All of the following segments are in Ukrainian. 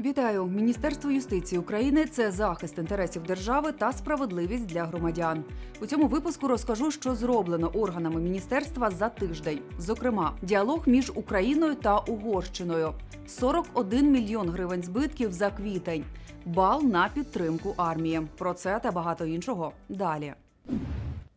Вітаю! Міністерство юстиції України це захист інтересів держави та справедливість для громадян. У цьому випуску розкажу, що зроблено органами міністерства за тиждень. Зокрема, діалог між Україною та Угорщиною, 41 мільйон гривень збитків за квітень, бал на підтримку армії. Про це та багато іншого далі.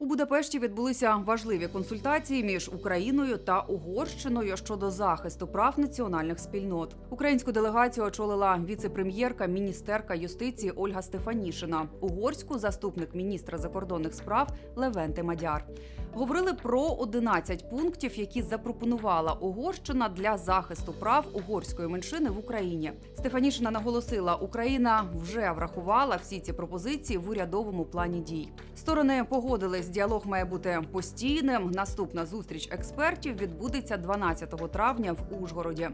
У Будапешті відбулися важливі консультації між Україною та Угорщиною щодо захисту прав національних спільнот. Українську делегацію очолила віце-прем'єрка, міністерка юстиції Ольга Стефанішина, угорську заступник міністра закордонних справ Левенте Мадяр. Говорили про 11 пунктів, які запропонувала Угорщина для захисту прав угорської меншини в Україні. Стефанішина наголосила, Україна вже врахувала всі ці пропозиції в урядовому плані дій. Сторони погодились, діалог має бути постійним. Наступна зустріч експертів відбудеться 12 травня в Ужгороді.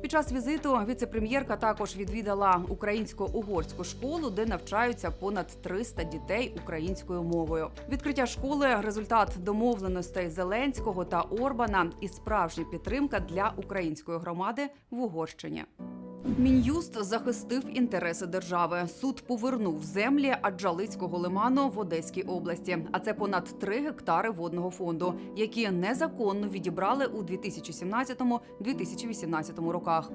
Під час візиту віце-прем'єрка також відвідала українсько-угорську школу, де навчаються понад 300 дітей українською мовою. Відкриття школи результат домовленостей Зеленського та Орбана і справжня підтримка для української громади в Угорщині. Мін'юст захистив інтереси держави. Суд повернув землі Аджалицького лиману в Одеській області. А це понад 3 гектари водного фонду, які незаконно відібрали у 2017-2018 роках.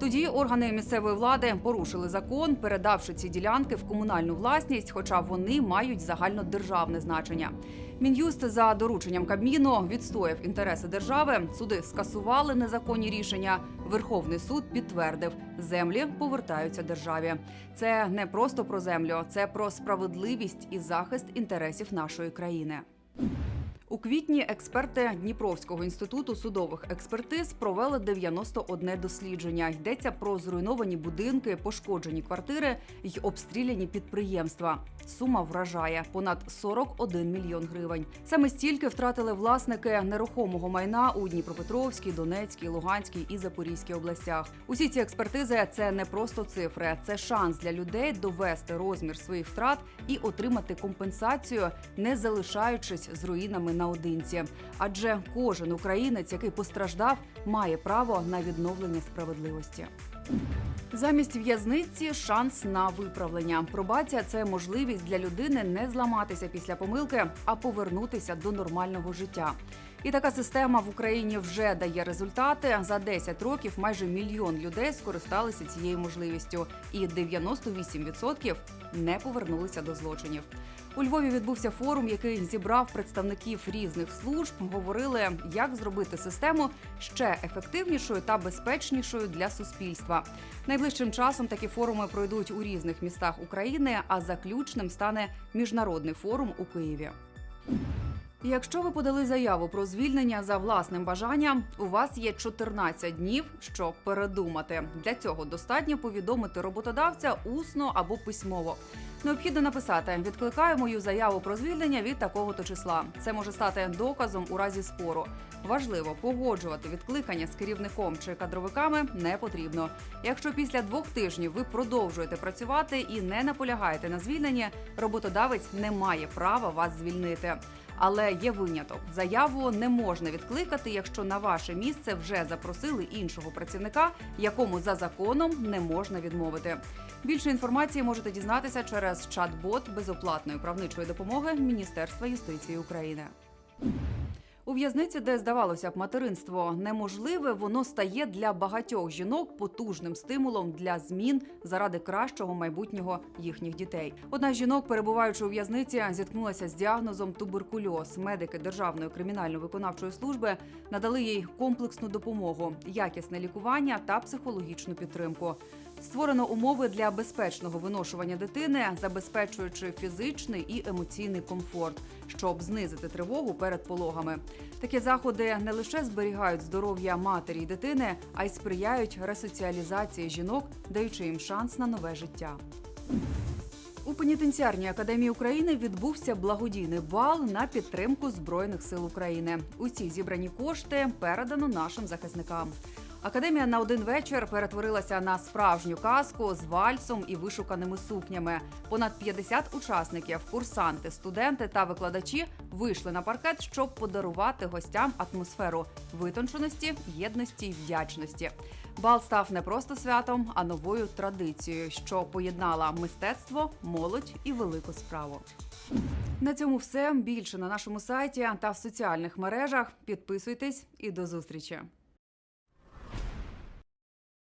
Тоді органи місцевої влади порушили закон, передавши ці ділянки в комунальну власність, хоча вони мають загальнодержавне значення. Мін'юст за дорученням Кабміну відстояв інтереси держави. Суди скасували незаконні рішення. Верховний суд підтвердив, землі повертаються державі. Це не просто про землю, це про справедливість і захист інтересів нашої країни. У квітні експерти Дніпровського інституту судових експертиз провели 91 дослідження. Йдеться про зруйновані будинки, пошкоджені квартири й обстріляні підприємства. Сума вражає понад 41 мільйон гривень. Саме стільки втратили власники нерухомого майна у Дніпропетровській, Донецькій, Луганській і Запорізькій областях. Усі ці експертизи це не просто цифри, це шанс для людей довести розмір своїх втрат і отримати компенсацію, не залишаючись з руїнами наодинці. Адже кожен українець, який постраждав, має право на відновлення справедливості. Замість в'язниці шанс на виправлення. Пробація це можливість для людини не зламатися після помилки, а повернутися до нормального життя. І така система в Україні вже дає результати. За 10 років майже мільйон людей скористалися цією можливістю, і 98% не повернулися до злочинів. У Львові відбувся форум, який зібрав представників різних служб. Говорили, як зробити систему ще ефективнішою та безпечнішою для суспільства. Найближчим часом такі форуми пройдуть у різних містах України, а заключним стане міжнародний форум у Києві. Якщо ви подали заяву про звільнення за власним бажанням, у вас є 14 днів, щоб передумати. Для цього достатньо повідомити роботодавця усно або письмово. Необхідно написати: відкликаю мою заяву про звільнення від такого-то числа. Це може стати доказом у разі спору. Важливо погоджувати відкликання з керівником чи кадровиками не потрібно. Якщо після двох тижнів ви продовжуєте працювати і не наполягаєте на звільненні, роботодавець не має права вас звільнити. Але є виняток. Заяву не можна відкликати, якщо на ваше місце вже запросили іншого працівника, якому за законом не можна відмовити. Більше інформації можете дізнатися через чат-бот безоплатної правничої допомоги Міністерства юстиції України. У в'язниці, де здавалося б, материнство неможливе, воно стає для багатьох жінок потужним стимулом для змін заради кращого майбутнього їхніх дітей. Одна з жінок, перебуваючи у в'язниці, зіткнулася з діагнозом туберкульоз. Медики Державної кримінально-виконавчої служби надали їй комплексну допомогу, якісне лікування та психологічну підтримку. Створено умови для безпечного виношування дитини, забезпечуючи фізичний і емоційний комфорт, щоб знизити тривогу перед пологами. Такі заходи не лише зберігають здоров'я матері й дитини, а й сприяють ресоціалізації жінок, даючи їм шанс на нове життя. У пенітенціарній академії України відбувся благодійний бал на підтримку збройних сил України. Усі зібрані кошти передано нашим захисникам. Академія на один вечір перетворилася на справжню казку з вальсом і вишуканими сукнями. Понад 50 учасників, курсанти, студенти та викладачі вийшли на паркет, щоб подарувати гостям атмосферу витонченості, єдності й вдячності. Бал став не просто святом, а новою традицією, що поєднала мистецтво, молодь і велику справу. На цьому все більше на нашому сайті та в соціальних мережах. Підписуйтесь і до зустрічі.